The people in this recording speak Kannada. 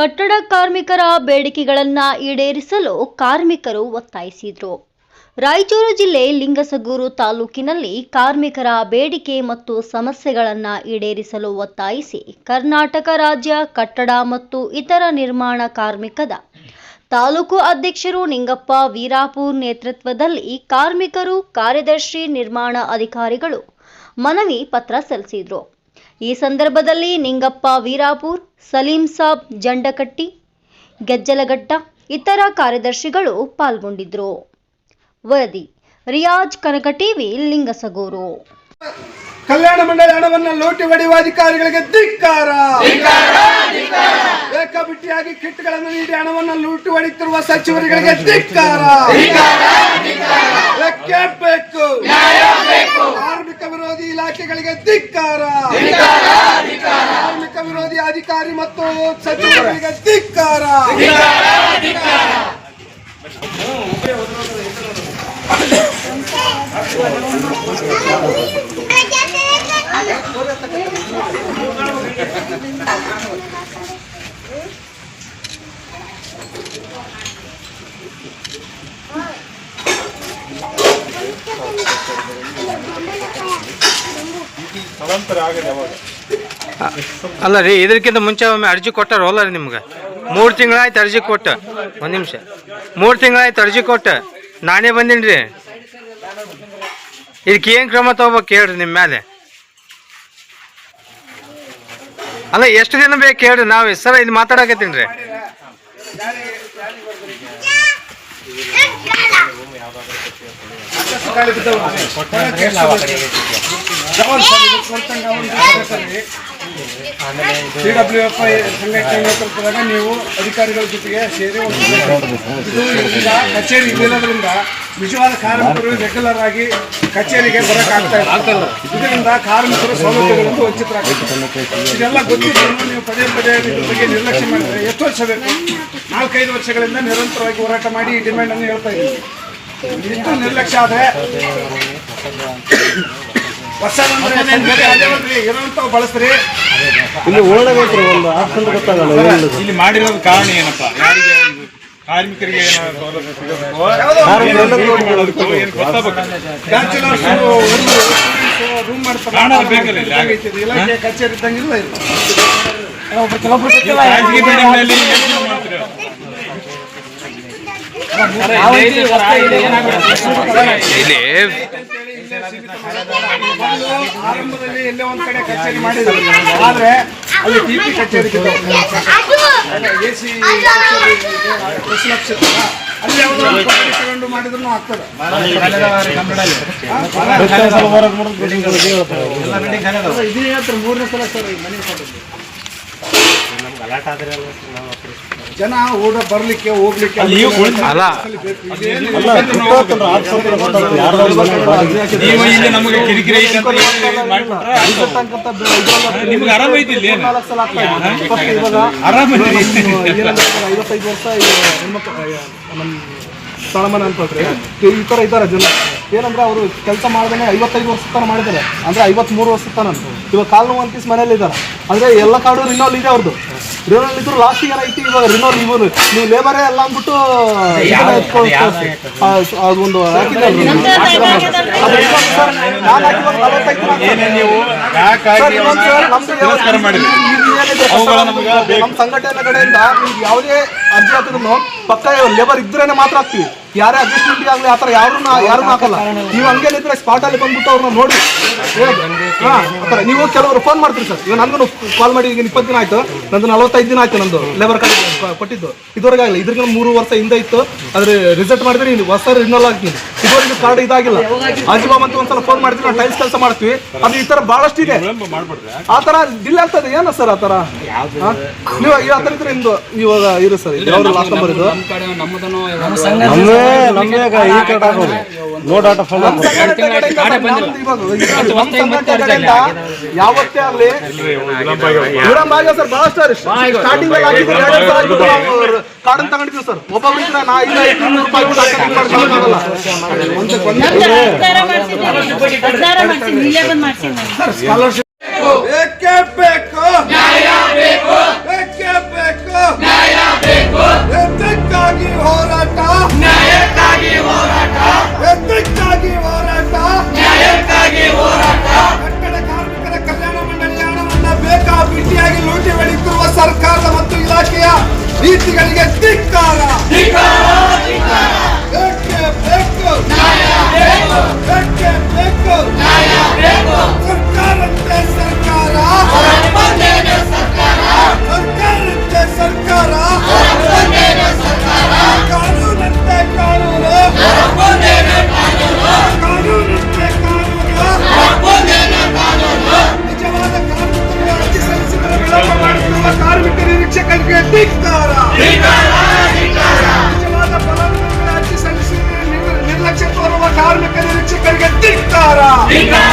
ಕಟ್ಟಡ ಕಾರ್ಮಿಕರ ಬೇಡಿಕೆಗಳನ್ನು ಈಡೇರಿಸಲು ಕಾರ್ಮಿಕರು ಒತ್ತಾಯಿಸಿದರು. ರಾಯಚೂರು ಜಿಲ್ಲೆ ಲಿಂಗಸಗೂರು ತಾಲೂಕಿನಲ್ಲಿ ಕಾರ್ಮಿಕರ ಬೇಡಿಕೆ ಮತ್ತು ಸಮಸ್ಯೆಗಳನ್ನು ಈಡೇರಿಸಲು ಒತ್ತಾಯಿಸಿ ಕರ್ನಾಟಕ ರಾಜ್ಯ ಕಟ್ಟಡ ಮತ್ತು ಇತರ ನಿರ್ಮಾಣ ಕಾರ್ಮಿಕದ ತಾಲೂಕು ಅಧ್ಯಕ್ಷರು ನಿಂಗಪ್ಪ ವೀರಾಪುರ್ ನೇತೃತ್ವದಲ್ಲಿ ಕಾರ್ಮಿಕರು ಕಾರ್ಯದರ್ಶಿ ನಿರ್ಮಾಣ ಅಧಿಕಾರಿಗಳು ಮನವಿ ಪತ್ರ ಸಲ್ಲಿಸಿದರು. ಈ ಸಂದರ್ಭದಲ್ಲಿ ನಿಂಗಪ್ಪ ವೀರಾಪುರ್ ಸಲೀಂ ಸಾಬ್ ಜಂಡಕಟ್ಟಿ ಗೆಜ್ಜಲಘಟ್ಟ ಇತರ ಕಾರ್ಯದರ್ಶಿಗಳು ಪಾಲ್ಗೊಂಡಿದ್ದರು ವರದಿ ರಿಯಾಜ್ ಕನಕ ಟಿವಿ ಲಿಂಗಸಗೂರು. ಕಲ್ಯಾಣ ಮಂಡಳಿ ಹಣವನ್ನು ಲೂಟಿ ಹೊಡೆಯುವ ಅಧಿಕಾರಿಗಳಿಗೆ ಧಿಕ್ಕಾರ! ಬೇಕಾಬಿಟ್ಟಿಯಾಗಿ ಕಿಟ್ಗಳನ್ನು ನೀಡಿ ಹಣವನ್ನು ಲೂಟಿ ಹೊಡೆಯುತ್ತಿರುವ ಸಚಿವರುಗಳಿಗೆ ಧಿಕ್ಕಾರ! ಬೇಕೇ! ಇಲಾಖೆಗಳಿಗೆ ಧಿಕ್ಕಾರ. ಕಾರ್ಮಿಕ ವಿರೋಧಿ ಅಧಿಕಾರಿ ಮತ್ತು ಸಚಿವರಿಗೆ ಧಿಕ್ಕಾರ. ಅಲ್ಲ ರೀ ಇದಕ್ಕಿಂತ ಮುಂಚೆ ಒಮ್ಮೆ ಅರ್ಜಿ ಕೊಟ್ಟಾರ ರೀ ನಿಮ್ಗೆ? ಮೂರು ತಿಂಗಳಾಯ್ತು ಅರ್ಜಿ ಕೊಟ್ಟ. ಒಂದು ನಿಮಿಷ. ಮೂರು ತಿಂಗಳಾಯ್ತು ಅರ್ಜಿ ಕೊಟ್ಟ. ನಾನೇ ಬಂದೀನಿ ರೀ. ಇದಕ್ಕೆ ಏನು ಕ್ರಮ ತಗೋಬೇಕು ಕೇಳ್ರಿ ನಿಮ್ಮ ಮೇಲೆ ಅಲ್ಲ, ಎಷ್ಟು ದಿನ ಬೇಕು ಕೇಳ್ರಿ ನಾವು? ಸರ್ ಇಲ್ಲಿ ಮಾತಾಡಕತ್ತೀನಿ ರೀ. ಒಂದು CWF ಸಂಘಟನೆ ನೇತೃತ್ವದಾಗ ನೀವು ಅಧಿಕಾರಿಗಳ ಜೊತೆಗೆ ಸೇರಿ ಒಂದು ಇದು ಕಚೇರಿ ಇಲ್ಲದ್ರಿಂದ ನಿಜವಾದ ಕಾರ್ಮಿಕರು ರೆಗ್ಯುಲರ್ ಆಗಿ ಕಚೇರಿಗೆ ಬರೋಕ್ಕಾಗ್ತಾ ಇಲ್ಲ. ಇದರಿಂದ ಕಾರ್ಮಿಕರು ಸೌಲಭ್ಯಗಳಿಂದ ವಂಚಿತರಾಗ್ತಾರೆ ಇದೆಲ್ಲ ಗೊತ್ತಿದ್ರು ನೀವು ಪದೇ ಪದೇ ಇದ್ರ ಬಗ್ಗೆ ನಿರ್ಲಕ್ಷ್ಯ ಮಾಡಿದ್ರೆ ಎಷ್ಟು ವರ್ಷ ಬೇಕು? ನಾಲ್ಕೈದು ವರ್ಷಗಳಿಂದ ನಿರಂತರವಾಗಿ ಹೋರಾಟ ಮಾಡಿ ಈ ಡಿಮ್ಯಾಂಡ್ ಅನ್ನು ಹೇಳ್ತಾ ಇದ್ದೀವಿ ಇಷ್ಟು ನಿರ್ಲಕ್ಷ್ಯ ಆದ್ರೆ ಹೊಸ ಇರೋಂಥವು ಬಳಸ್ರಿ ಇಲ್ಲಿ ಒಳಗೈತ್ರಿ ಒಂದು ಆಪ್ಷನ್ ಗೊತ್ತಾಗಲ್ಲ ಇಲ್ಲಿ ಮಾಡಿರೋದು ಕಾರಣ ಏನಪ್ಪ? ಯಾರಿಗೆ ಕಾರ್ಮಿಕರಿಗೆ ಏನಾದ್ರು ಸೌಲಭ್ಯ ಸಿಗಬೇಕು? ಏನು ಗೊತ್ತಾಗಬೇಕು? Bachelors room. ಮಾಡ್ತಾರೆ. ಕಚೇರಿ ಇದ್ದಂಗಿಲ್ಲ ಇದು ಖಾಸಗಿ ಬಿಲ್ಡಿಂಗ್ನಲ್ಲಿ ಏನು ಮಾಡ್ತೀರಾ ಇಲ್ಲಿ ಆರಂಭದಲ್ಲಿ ಎಲ್ಲೇ ಒಂದ್ ಕಡೆ ಕಚೇರಿ ಮಾಡಿದ್ರು ಆದ್ರೆ ಅಲ್ಲಿ ಎ ಸಿ ಕೃಷಿ ಲಕ್ಷ ಮಾಡಿದ್ರು ಇದೇ ಮೂರನೇ ಸಲ ಸರ್ ಮನೆ ಮನೆ ಕೊಟ್ಟಿದ್ದು. ಜನ ಓಡ ಬರ್ಲಿಕ್ಕೆ ಹೋಗ್ಲಿಕ್ಕೆ ಅಲ್ಲಿ ನೀವು ಇಲ್ಲಿ ನಮಗೆ ಕಿರಿಕಿರಿ ನಿಮ್ಗೆ ಆರಾಮ ಐತಿ ಇಲ್ಲಿ? ಆರಾಮ. ಐವತ್ತೈದು ವರ್ಷ ನಮ್ಮ ಸ್ಥಳಮನ ಅಂತಂದ್ರೆ ಈ ಥರ ಇದ್ದಾರೆ ಜನ. ಏನಂದ್ರೆ ಅವರು ಕೆಲಸ ಮಾಡ್ದೇನೆ ಐವತ್ತೈದು ವರ್ಷ ತನಕ ಮಾಡಿದ್ದಾರೆ. ಅಂದ್ರೆ ಐವತ್ಮೂರು ವರ್ಷ ತನಕ ಇವಾಗ ಕಾಲ್ ನೋವು ಅಂತ ಮನೇಲಿ ಇದ್ದಾರೆ ಅಂದ್ರೆ ಎಲ್ಲ ಕಾರ್ಡು ರಿನೋಲ್ ಇದೆ ಅವ್ರದ್ದು ರಿನೋಲ್ ಇದ್ರು ಲಾಸ್ಟಿಗೆ ಏನೈತಿ ಇವಾಗ ರಿನೋಲ್ ಇವನು ನೀವು ಲೇಬರೇ ಅಲ್ಲ ಅಂದ್ಬಿಟ್ಟು ಅದೊಂದು. ನಮ್ಮ ಸಂಘಟನೆ ಕಡೆಯಿಂದ ನಿಮ್ಗೆ ಯಾವುದೇ ಅರ್ಜಿ ಹಾಕಿದ್ರು ಪಕ್ಕ ಲೇಬರ್ ಇದ್ರೇನೆ ಮಾತ್ರ ಹಾಕ್ತಿವಿ. ಯಾರೇ ಅಡ್ಜಸ್ಟ್ಮೆಂಟ್ ಆಗಲಿ ಆ ಥರ ಯಾರು ಯಾರು ಹಾಕಲ್ಲ. ನೀವು ಹಂಗೇನಿದ್ರೆ ಸ್ಪಾಟ್ ಅಲ್ಲಿ ಬಂದ್ಬಿಟ್ಟು ಅವ್ರನ್ನ ನೋಡಿ. ಆ ಥರ. ನೀವು ಕೆಲವರು ಫೋನ್ ಮಾಡ್ತೀರಿ ಸರ್. ಈಗ ನನಗೂ ಕಾಲ್ ಮಾಡಿ ಈಗ ಇಪ್ಪತ್ತು ದಿನ ಆಯ್ತು. ನಂದು ನಲವತ್ತೈದು ದಿನ ಆಯ್ತು ನಂದು ಲೇಬರ್ ಕಾರ್ಡ್ ಕೊಟ್ಟಿದ್ದು. ಇದುವರೆಗೆ ಆಗಲಿ ಇದ್ರಿಗೆ ಮೂರು ವರ್ಷ ಹಿಂದೆ ಇತ್ತು. ಆದ್ರೆ ರಿಸಲ್ಟ್ ಮಾಡಿದ್ರೆ ನೀವು ಹೊಸ ರಿನಲ್ ಆಗ್ತೀನಿ. ಇದುವರೆಗೆ ಕಾರ್ಡ್ ಇದಾಗಿಲ್ಲ. ಅಜಿಬಾ ಮತ್ತೆ ಒಂದ್ಸಲ ಫೋನ್ ಮಾಡ್ತೀವಿ ನಾವು ಟೈಲ್ಸ್ ಕೆಲಸ ಮಾಡ್ತೀವಿ. ಅದು ಈ ತರ ಬಹಳಷ್ಟು ಇದೆ. ಆತರ ಡಿಲ್ ಆ ತರ ಡಿಲೇ ಆಗ್ತದೆ. ಏನ ಸರ್ ಆತರ? ನೀವು ಆ ಥರ ಇದ್ರೆ ನಿಮ್ದು ಇವಾಗ ಇರು ಸರ್. ಯಾವ್ದು ಲಾಸ್ಟ್ ನಂಬರ್ ಇದು. ನಮ್ಮೇ ನಮ್ಮೇ ಈ ಕಡೆ ಆಗೋದು. ನೋ ಡಾಟಾ ಫೋನ್ ಯಾವತ್ತೇ ಆಗಲಿ ವಿಳಂಬ ಆಗಿದೆ ಸರ್ ಬಹಳಷ್ಟು ಸ್ಟಾರ್ಟಿಂಗ್ ಅಲ್ಲಿ ಸಲ ನಾವು ತಗೊಂಡಿದ್ವಿ ಸರ್. ಒಬ್ಬೊಬ್ಬರಿಂದ ನಾ ಇಲ್ಲ ಇನ್ನೂರು ರೂಪಾಯಿ ಕೂಡ ಹಾಕಿ ಮಾಡ್ಕೊಳ್ಳೋಕ್ಕಾಗಲ್ಲ. ಒಂದೇ ಸ್ಕಾಲರ್ಶಿಪ್ ಬೇಕು ಧಿಕ್ಕಾರ. ಬೇಕೇ ಬೇಕು ಬೇಕೇ ಬೇಕು ಸರ್ಕಾರಕ್ಕೆ ಸರ್ಕಾರ. ಧಿಕ್ಕಾರ